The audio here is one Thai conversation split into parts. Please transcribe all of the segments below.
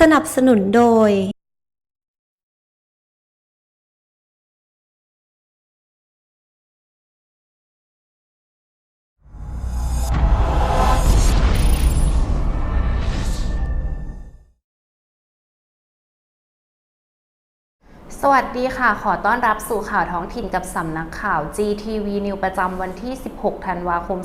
สนับสนุนโดย สวัสดีค่ะ ขอต้อนรับสู่ข่าวท้องถิ่นกับสำนักข่าว GTV News ประจำวันที่ 16 ธันวาคม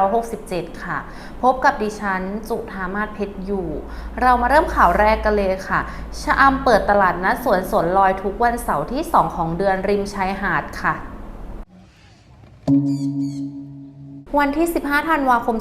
2567 ค่ะ พบกับดิฉัน จุธามาศเพชรอยู่ เรามาเริ่มข่าวแรกกันเลยค่ะ ชะอำเปิดตลาดนัดสวนสนลอยทุกวันเสาร์ที่ 2 ของเดือนริมชายหาดค่ะ วันที่ 15 ธันวาคม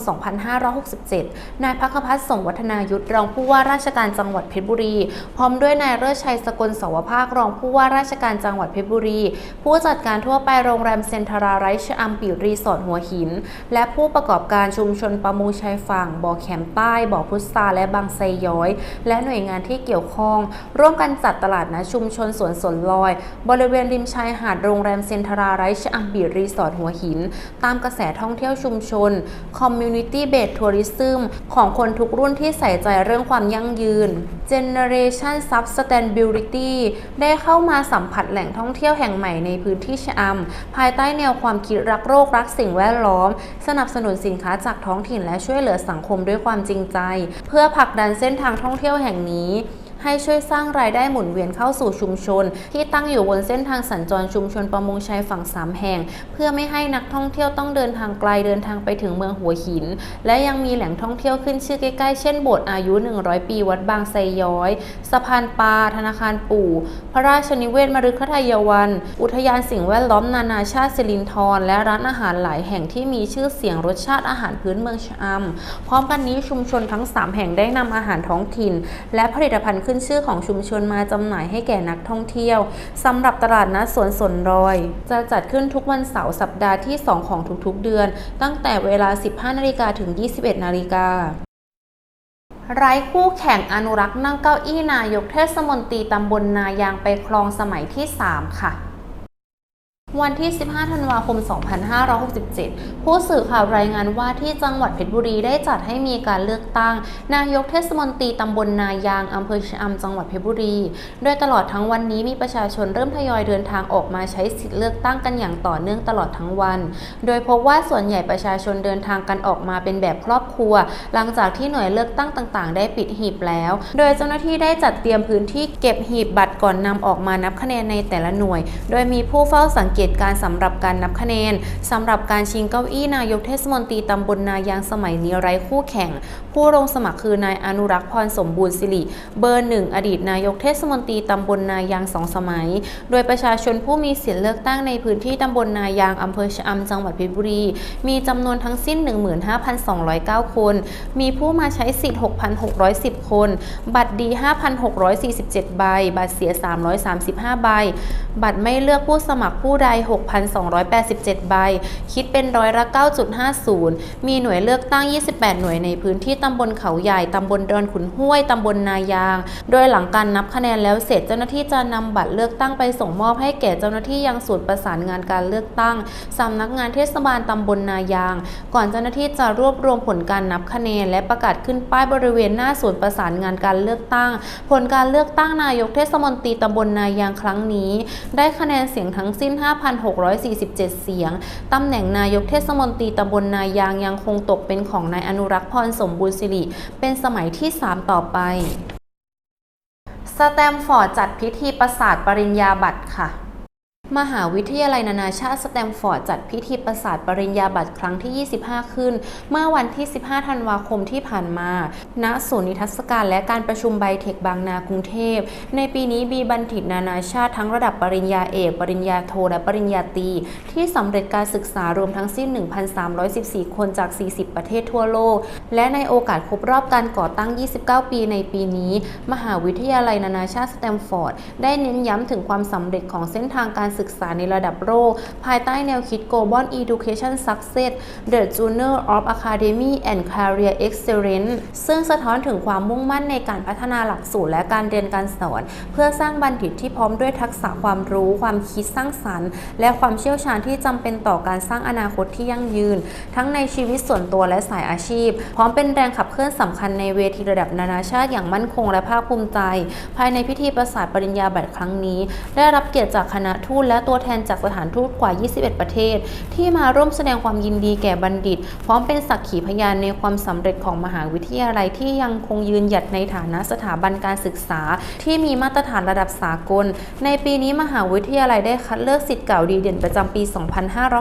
2567 นายพักพัฒน์ส่งวัฒนายุทธรองผู้ว่าราชการจังหวัดเพชรบุรี พร้อมด้วยนายเลิศชัยสกลสวภาครองผู้ว่าราชการจังหวัดเพชรบุรี ผู้จัดการทั่วไปโรงแรมเซ็นทราไรชอัมปิรีสอร์ทหัวหิน และผู้ประกอบการชุมชนประมงชายฝั่ง บ่อแขมใต้ บ่อพุทราและบางไซย้อย และหน่วยงานที่เกี่ยวข้อง ร่วมกันจัดตลาดนัดชุมชนสวนสนลอย บริเวณริมชายหาดโรงแรมเซ็นทราไรชอัมปิรีสอร์ทหัวหิน ตามกระแสท่องเที่ยวชุมชน Community Based Tourism ของคนทุกรุ่นที่ใส่ใจเรื่องความยั่งยืน Generation Sustainability ได้เข้ามาสัมผัสแหล่งท่องเที่ยวแห่งใหม่ในพื้นที่ชะอำภายใต้แนวความคิดรักโรครักสิ่งแวดล้อม สนับสนุนสินค้าจากท้องถิ่นและช่วยเหลือสังคมด้วยความจริงใจ เพื่อผลักดันเส้นทางท่องเที่ยวแห่งนี้ ให้ช่วยสร้างรายได้หมุนเวียนเข้าสู่ชุมชน ที่ตั้งอยู่บนเส้นทางสัญจรชุมชนประมงชายฝั่งสามแห่ง เพื่อไม่ให้นักท่องเที่ยวต้องเดินทางไกลเดินทางไปถึงเมืองหัวหิน และยังมีแหล่งท่องเที่ยวขึ้นชื่อใกล้ๆ เช่นโบสถ์อายุ 100 ปีวัดบางไทรย้อย สะพานปลาธนาคารปู่ พระราชนิเวศมฤคทายวัน อุทยานสิ่งแวดล้อมนานาชาติสิรินธรและร้านอาหารหลายแห่งที่มีชื่อเสียงรสชาติอาหารพื้นเมืองชะอำพร้อมกันนี้ชุมชนทั้ง 3 แห่งได้นำอาหารท้องถิ่น และผลิตภัณฑ์ขึ้นชื่อของชุมชนมาจำหน่ายให้แก่นักท่องเที่ยวสำหรับตลาดนัดสวนสนรอย จะจัดขึ้นทุกวันเสาร์สัปดาห์ที่ 2 ของทุกๆเดือน ตั้งแต่เวลา 15นาฬิกาถึง 21นาฬิกาไร้คู่แข่งอนุรักษ์นั่งเก้าอี้นายกเทศมนตรีตำบลนายางไปคลองสมัยที่ 3 ค่ะ วันที่ 15 ธันวาคม 2567 ผู้สื่อข่าวรายงานว่าที่จังหวัดเพชรบุรีได้จัดให้มีการเลือกตั้ง นายกเทศมนตรีตำบลนายางอำเภอชะอำจังหวัดเพชรบุรี โดยตลอดทั้งวันนี้มีประชาชนเริ่มทยอยเดินทางออกมาใช้สิทธิเลือกตั้งกันอย่างต่อเนื่องตลอดทั้งวัน โดยพบว่าส่วนใหญ่ประชาชนเดินทางกันออกมาเป็นแบบครอบครัว หลังจากที่หน่วยเลือกตั้งต่างๆ ได้ปิดหีบแล้ว โดยเจ้าหน้าที่ได้จัดเตรียมพื้นที่เก็บหีบบัตรก่อนนำออกมานับคะแนนในแต่ละหน่วย โดยมีผู้เฝ้าสังเกตเการณ์สำหรับการนับคะแนนสำหรับการชิงเก้าอี้นายกเทศมนตรีตำบลนายางสมัยนี้ไร้คู่แข่ง ผู้ลงสมัครคือนายอนุรักษ์พรสมบูรณ์สิริเบอร์หนึ่งอดีตนายกเทศมนตรีตำบลนายางสองสมัย โดยประชาชนผู้มีสิทธิเลือกตั้งในพื้นที่ตำบลนายางอำเภอชะอำจังหวัดเพชรบุรี มีจำนวนทั้งสิ้น 15,209 คน มีผู้มาใช้สิทธิ์ 6,610 คน บัตรดี 5,647 ใบ บัตรเสีย 335 ใบ บัตรไม่เลือกผู้สมัครผู้ใด6,287 ใบ คิดเป็นร้อยละ 9.50 มีหน่วยเลือกตั้ง 28 หน่วยในพื้นที่ตำบลเขาใหญ่ ตำบลดอนขุนห้วย ตำบลนายาง โดยหลังการนับคะแนนแล้วเสร็จเจ้าหน้าที่จะนำบัตรเลือกตั้งไปส่งมอบให้แก่เจ้าหน้าที่ยังศูนย์ประสานงานการเลือกตั้งสำนักงานเทศบาลตำบลนายาง ก่อนเจ้าหน้าที่จะรวบรวมผลการนับคะแนน และประกาศขึ้นป้ายบริเวณหน้าศูนย์ประสานงานการเลือกตั้ง ผลการเลือกตั้งนายกเทศมนตรีตำบลนายางครั้งนี้ ได้คะแนนเสียงทั้งสิ้น5,647 เสียง ตำแหน่งนายกเทศมนตรีตำบลนายางยังคงตกเป็นของนายอนุรักษ์พรสมบูรณ์สิริ เป็นสมัยที่ 3 ต่อไปสแตมฟอร์ดจัดพิธีประสาทปริญญาบัตรค่ะ มหาวิทยาลัยนานาชาติสแตมฟอร์ดจัดพิธีประสาทปริญญาบัตรครั้งที่ 25 ขึ้น เมื่อวันที่ 15 ธันวาคมที่ผ่านมา ณ ศูนย์นิทรรศการและการประชุมไบเทคบางนากรุงเทพ ในปีนี้มีบัณฑิตนานาชาติทั้งระดับปริญญาเอก ปริญญาโท และปริญญาตรีที่สำเร็จการศึกษารวมทั้งสิ้น 1,314 คนจาก 40 ประเทศทั่วโลก และในโอกาสครบรอบการก่อตั้ง 29 ปีในปีนี้ มหาวิทยาลัยนานาชาติสแตมฟอร์ดได้เน้นย้ำถึงความสำเร็จของเส้นทางการศึกษาในระดับโลกภายใต้แนวคิด Global Education Success The Journal of Academy and Career Excellence ซึ่งสะท้อนถึงความมุ่งมั่นในการพัฒนาหลักสูตรและการเรียนการสอน เพื่อสร้างบัณฑิตที่พร้อมด้วยทักษะความรู้ ความคิดสร้างสรรค์ และความเชี่ยวชาญที่จำเป็นต่อการสร้างอนาคตที่ยั่งยืน ทั้งในชีวิตส่วนตัวและสายอาชีพ พร้อมเป็นแรงขับเคลื่อนสำคัญในเวทีระดับนานาชาติอย่างมั่นคงและภาคภูมิใจ ภายในพิธีประสาทปริญญาบัตรครั้งนี้ ได้รับเกียรติจากคณะทูตและตัวแทนจากสถานทูตกว่า 21 ประเทศ ที่มาร่วมแสดงความยินดีแก่บัณฑิต พร้อมเป็นสักขีพยานในความสำเร็จของมหาวิทยาลัยที่ยังคงยืนหยัดในฐานะสถาบันการศึกษา ที่มีมาตรฐานระดับสากล ในปีนี้มหาวิทยาลัยได้คัดเลือกสิทธิ์เก่าดีเด่นประจำปี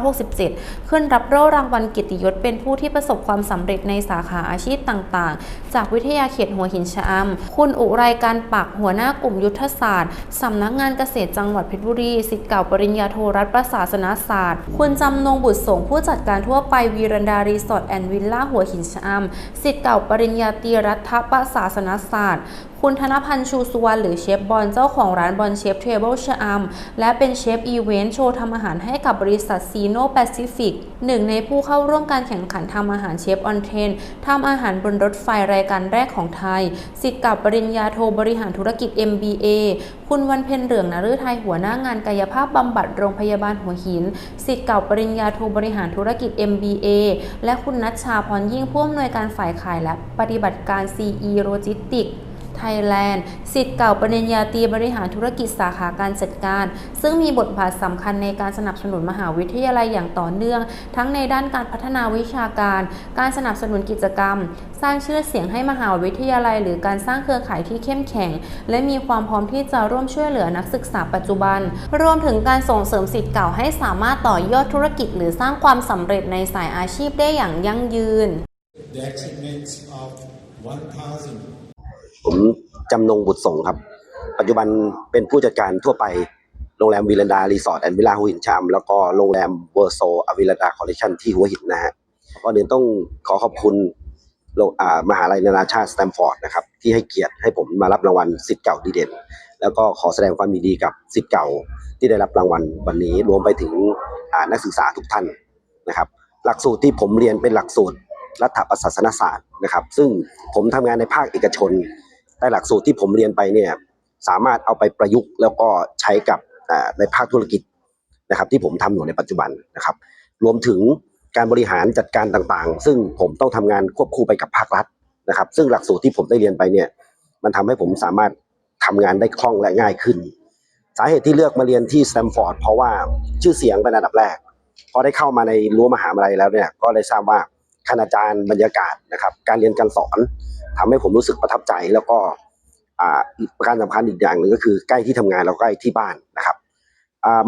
2567 ขึ้นรับโล่รางวัลกียรติยศเป็นผู้ที่ประสบความสำเร็จในสาขาอาชีพต่างๆ จากวิทยาเขตหัวหินชะอำคุณอุไรการปักหัวหน้ากลุ่มยุทธศาสตร์สำนักงานเกษตรจังหวัดเพชรบุรีสิทธิ์เก่าก่าปริญญาโทรัฐประศาสนศาสตร์ คุณจำนงบุตรสงฆ์ผู้จัดการทั่วไปวีรันดารีสอร์ทแอนด์วิลล่าหัวหินชะอำสิทธิ์เก่าปริญญาตรีรัฐประศาสนศาสตร์คุณธนพันธ์ชูสุวรรณหรือเชฟบอลเจ้าของร้านบอลเชฟเทเบิลชะอำและเป็นเชฟอีเวนต์โชว์ทำอาหารให้กับบริษัทซีโนแปซิฟิกหนึ่งในผู้เข้าร่วมการแข่งขันทำอาหารเชฟออนเทนทำอาหารบนรถไฟรายการแรกของไทยสิทธิ์กับปริญญาโทบริหารธุรกิจ MBA คุณวันเพ็ญเหลืองนฤทัยหัวหน้างานกายภาพบำบัดโรงพยาบาลหัวหินสิทธิ์เก่าปริญญาโทบริหารธุรกิจ MBA และคุณนัชชาพรยิ่งผู้อำนวยการฝ่ายขายและปฏิบัติการ CE โลจิสติก ไทยแลนด์สิทธิ์เก่าปริญญาตรีบริหารธุรกิจสาขาการจัดการ ซึ่งมีบทบาทสำคัญในการสนับสนุนมหาวิทยาลัยอย่างต่อเนื่อง ทั้งในด้านการพัฒนาวิชาการ การสนับสนุนกิจกรรม สร้างชื่อเสียงให้มหาวิทยาลัย หรือการสร้างเครือข่ายที่เข้มแข็ง และมีความพร้อมที่จะร่วมช่วยเหลือนักศึกษาปัจจุบัน รวมถึงการส่งเสริมสิทธิ์เก่าให้สามารถต่อยอดธุรกิจ หรือสร้างความสำเร็จในสายอาชีพได้อย่างยั่งยืน the achievements of 1,000 ผมจำนงบุตรสงครับ ปัจจุบันเป็นผู้จัดการทั่วไปโรงแรมวิลันดารีสอร์ทแอนด์วิลลาหัวหินชาม แล้วก็โรงแรมเวอร์โซอวิลันดาคอลเลคชันที่หัวหินนะฮะก่อนอื่นต้องขอขอบคุณโรงอ่ามหาลัยนานาชาติสแตมฟอร์ดนะครับ ที่ให้เกียรติให้ผมมารับรางวัลสิทธิ์เก่าดีเด่น แล้วก็ขอแสดงความยินดีกับสิทธิ์เก่าที่ได้รับรางวัลวันนี้รวมไปถึงอ่านักศึกษาทุกท่านนะครับ หลักสูตรที่ผมเรียนเป็นหลักสูตรรัฐประศาสนศาสตร์นะครับ ซึ่งผมทำงานในภาคเอกชน แต่หลักสูตรที่ผมเรียนไปเนี่ยสามารถเอาไปประยุกต์แล้วก็ใช้กับในภาคธุรกิจนะครับที่ผมทำอยู่ในปัจจุบันนะครับ รวมถึงการบริหารจัดการต่างๆ ซึ่งผมต้องทำงานควบคู่ไปกับภาครัฐนะครับ ซึ่งหลักสูตรที่ผมได้เรียนไปเนี่ยมันทำให้ผมสามารถทำงานได้คล่องและง่ายขึ้น สาเหตุที่เลือกมาเรียนที่สแตมฟอร์ดเพราะว่าชื่อเสียงเป็นอันดับแรกพอได้เข้ามาในรั้วมหาวิทยาลัยแล้วเนี่ยก็ได้ทราบว่า คณาจารย์บรรยากาศนะครับ การเรียนการสอนทำให้ผมรู้สึกประทับใจแล้วก็อีกประการสำคัญอีกอย่างหนึ่งก็คือใกล้ที่ทำงานแล้วก็ใกล้ที่บ้านนะครับ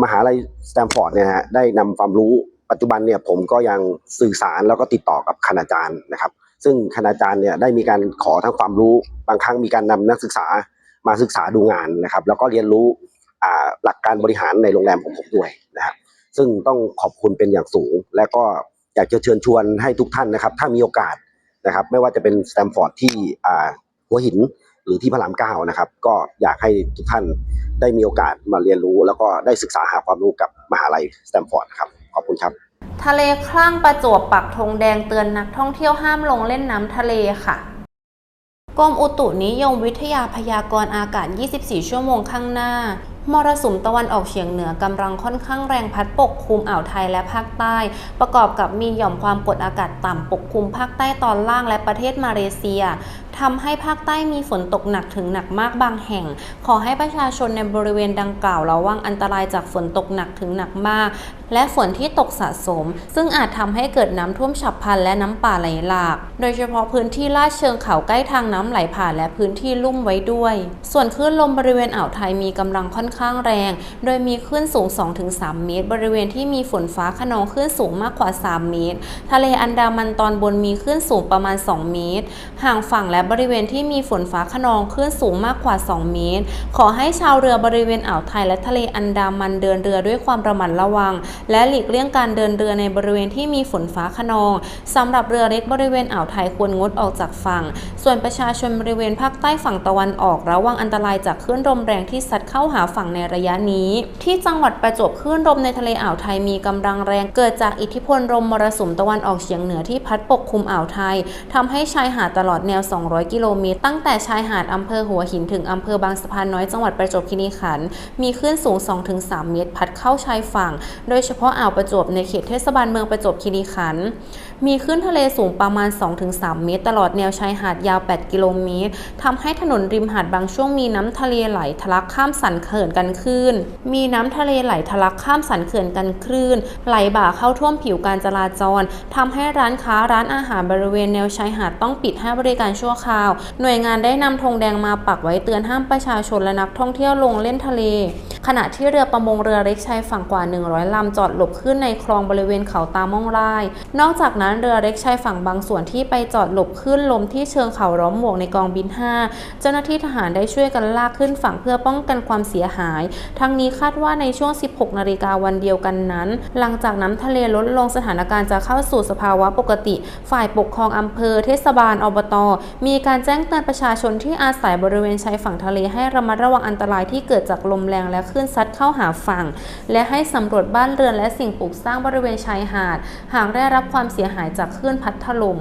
มหาลัยสแตมฟอร์ดเนี่ยฮะได้นำความรู้ปัจจุบันเนี่ยผมก็ยังสื่อสารแล้วก็ติดต่อกับคณาจารย์นะครับ ซึ่งคณาจารย์เนี่ยได้มีการขอทั้งความรู้ บางครั้งมีการนำนักศึกษามาศึกษาดูงานนะครับ แล้วก็เรียนรู้หลักการบริหารในโรงแรมของผมด้วยนะครับซึ่งต้องขอบคุณเป็นอย่างสูงและก็ อยากจะเชิญชวนให้ทุกท่านนะครับ ถ้ามีโอกาสนะครับ ไม่ว่าจะเป็นสแตมฟอร์ดที่หัวหินหรือที่พระรามเก้านะครับ ก็อยากให้ทุกท่านได้มีโอกาสมาเรียนรู้ แล้วก็ได้ศึกษาหาความรู้กับมหาลัยสแตมฟอร์ดครับขอบคุณครับ ทะเลคลั่งประจวบปักธงแดงเตือนนักท่องเที่ยวห้ามลงเล่นน้ำทะเลค่ะกรมอุตุนิยมวิทยาพยากรณ์อากาศ 24 ชั่วโมงข้างหน้า มรสุมตะวันออกเฉียงเหนือกำลังค่อนข้างแรงพัดปกคลุมอ่าวไทยและภาคใต้ ประกอบกับมีหย่อมความกดอากาศต่ำปกคลุมภาคใต้ตอนล่างและประเทศมาเลเซีย ทำให้ภาคใต้มีฝนตกหนักถึงหนักมากบางแห่ง ขอให้ประชาชนในบริเวณดังกล่าวระวังอันตรายจากฝนตกหนักถึงหนักมาก และฝนที่ตกสะสม ซึ่งอาจทำให้เกิดน้ำท่วมฉับพลันและน้ำป่าไหลหลาก โดยเฉพาะพื้นที่ลาดเชิงเขาใกล้ทางน้ำไหลผ่านและพื้นที่ลุ่มไว้ด้วย ส่วนคลื่นลมบริเวณอ่าวไทยมีกำลังค่อนข้างแรง โดยมีคลื่นสูง 2-3 เมตร บริเวณที่มีฝนฟ้าขนองคลื่นสูงมากกว่า 3 เมตร ทะเลอันดามันตอนบนมีคลื่นสูงประมาณ 2 เมตร ห่างฝั่งและบริเวณที่มีฝนฟ้าขนองคลื่นสูงมากกว่า 2 เมตร ขอให้ชาวเรือบริเวณอ่าวไทยและทะเลอันดามันเดินเรือด้วยความระมัดระวัง และหลีกเลี่ยงการเดินเรือในบริเวณที่มีฝนฟ้าขนองสำหรับเรือเล็กบริเวณอ่าวไทยควรงดออกจากฝั่ง ส่วนประชาชนบริเวณภาคใต้ฝั่งตะวันออกระวังอันตรายจากคลื่นลมแรงที่ซัดเข้าหาฝั่งในระยะนี้ ที่จังหวัดประจวบคลื่นลมในทะเลอ่าวไทยมีกำลังแรงเกิดจากอิทธิพลลมมรสุมตะวันออกเฉียงเหนือที่พัดปกคลุมอ่าวไทยทำให้ชายหาดตลอดแนว 200กิโลเมตร ตั้งแต่ชายหาดอำเภอหัวหินถึงอำเภอบางสะพานน้อยจังหวัดประจวบคีรีขันธ์มีคลื่นสูง 2-3 เมตร พัดเข้าชายฝั่ง โดยเฉพาะอ่าวประจวบในเขตเทศบาลเมืองประจวบคีรีขันธ์มีคลื่นทะเลสูงประมาณ 2-3 เมตร ตลอดแนวชายหาดยาว 8 กิโลเมตรทำให้ถนนริมหาดบางช่วงมีน้ำทะเลไหลทะลักข้ามสันเขื่อนกันคลื่น มีน้ำทะเลไหลทะลักข้ามสันเขื่อนกันคลื่น ไหลบ่าเข้าท่วมผิวการจราจรทำให้ร้านค้าร้านอาหารบริเวณแนวชายหาดต้องปิดให้บริการชั่วคราว หน่วยงานได้นำธงแดงมาปักไว้เตือนห้ามประชาชนและนักท่องเที่ยวลงเล่นทะเล ขณะที่เรือประมงเรือเล็กชายฝั่งกว่า 100ลำจอดหลบขึ้นในคลองบริเวณเขาตาม่องลายนอกจากนั้นเรือเล็กชายฝั่งบางส่วนที่ไปจอดหลบขึ้นลมที่เชิงเขาร้อมหมวกในกองบิน 5 เจ้าหน้าที่ทหารได้ช่วยกันลากขึ้นฝั่งเพื่อป้องกันความเสียหาย ทั้งนี้คาดว่าในช่วง 16 นาฬิกาวันเดียวกันนั้น หลังจากน้ำทะเลลดลงสถานการณ์จะเข้าสู่สภาวะปกติ ฝ่ายปกครองอำเภอเทศบาลอบต มีการแจ้งเตือนประชาชนที่อาศัยบริเวณชายฝั่งทะเลให้ระมัดระวังอันตรายที่เกิดจากลมแรงและคลื่นซัดเข้าหาฝั่ง และให้สำรวจบ้านเรือนและสิ่งปลูกสร้างบริเวณชายหาด หากได้รับความเสียหายจากคลื่นพัดถล่ม